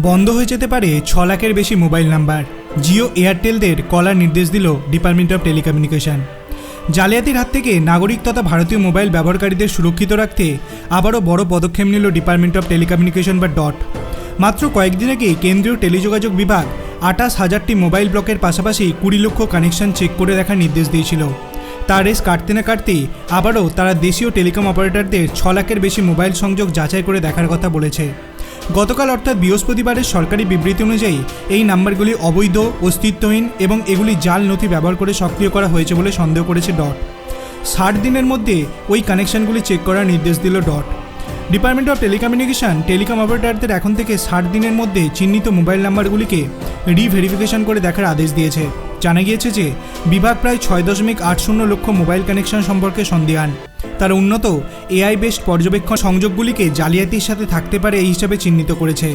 বন্ধ হয়ে যেতে পারে ছ লাখের বেশি মোবাইল নাম্বার। জিও এয়ারটেলদের কলার নির্দেশ দিল ডিপার্টমেন্ট অফ টেলিকমিউনিকেশন। জালিয়াতির হাত থেকে নাগরিক তথা ভারতীয় মোবাইল ব্যবহারকারীদের সুরক্ষিত রাখতে আবারও বড় পদক্ষেপ নিল ডিপার্টমেন্ট অফ টেলিকমিউনিকেশন বা ডট। মাত্র কয়েকদিন আগে কেন্দ্রীয় টেলিযোগাযোগ বিভাগ আটাশ হাজারটি মোবাইল ব্লকের পাশাপাশি কুড়ি লক্ষ কানেকশন চেক করে দেখার নির্দেশ দিয়েছিল। তার রেস কাটতে না কাটতেই আবারও তারা দেশীয় টেলিকম অপারেটরদের ছ লাখের বেশি মোবাইল সংযোগ যাচাই করে দেখার কথা বলেছে। গতকাল অর্থাৎ বৃহস্পতিবারের সরকারি বিবৃতি অনুযায়ী এই নাম্বারগুলি অবৈধ, অস্তিত্বহীন এবং এগুলি জাল নথি ব্যবহার করে সক্রিয় করা হয়েছে বলে সন্দেহ করেছে ডট। ষাট দিনের মধ্যে ওই কানেকশনগুলি চেক করার নির্দেশ দিল DoT. Department of telecommunication, telecom অপারেটরদের এখন থেকে ষাট দিনের মধ্যে চিহ্নিত মোবাইল নাম্বারগুলিকে রিভেরিফিকেশন করে দেখার আদেশ দিয়েছে। জানা গিয়েছে যে বিভাগ প্রায় ছয় দশমিক আট শূন্য লক্ষ মোবাইল কানেকশন সম্পর্কে সন্দেহান। তার উন্নত এআই বেসড পর্যবেক্ষণ সংযোগগুলিকে জালিয়াতির সাথে থাকতে পারে এই হিসাবে চিহ্নিত করেছে।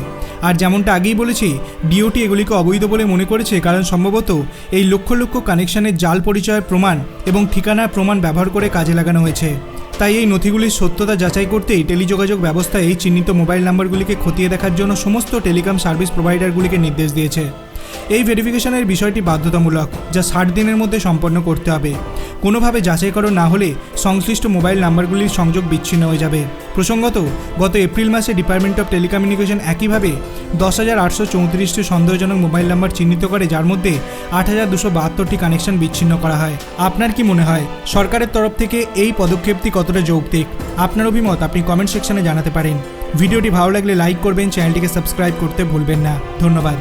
আর যেমনটা আগেই বলেছি ডিওটি এগুলিকে অবৈধ বলে মনে করেছে কারণ সম্ভবত এই লক্ষ লক্ষ কানেকশনের জাল পরিচয়ের প্রমাণ এবং ঠিকানার প্রমাণ ব্যবহার করে কাজে লাগানো হয়েছে। তাই এই নথিগুলির সত্যতা যাচাই করতেই টেলিযোগাযোগ ব্যবস্থা এই চিহ্নিত মোবাইল নাম্বারগুলিকে খতিয়ে দেখার জন্য সমস্ত টেলিকম সার্ভিস প্রোভাইডারগুলিকে নির্দেশ দিয়েছে। এই ভেরিফিকেশনের বিষয়টি বাধ্যতামূলক, যা ষাট দিনের মধ্যে সম্পন্ন করতে হবে। কোনোভাবে যাচাইকরণ না হলে সংশ্লিষ্ট মোবাইল নাম্বারগুলির সংযোগ বিচ্ছিন্ন হয়ে যাবে। প্রসঙ্গত, গত এপ্রিল মাসে ডিপার্টমেন্ট অফ টেলিকমিউনিকেশন একইভাবে দশ হাজার আটশো চৌত্রিশটি সন্দেহজনক মোবাইল নাম্বার চিহ্নিত করে, যার মধ্যে আট হাজার দুশো বাহাত্তরটি কানেকশন বিচ্ছিন্ন করা হয়। আপনার কি মনে হয়, সরকারের তরফ থেকে এই পদক্ষেপটি কতটা যৌক্তিক? আপনার অভিমত আপনি কমেন্ট সেকশনে জানাতে পারেন। ভিডিওটি ভালো লাগলে লাইক করবেন চ্যানেলটিকে সাবস্ক্রাইব করতে ভুলবেন না। ধন্যবাদ।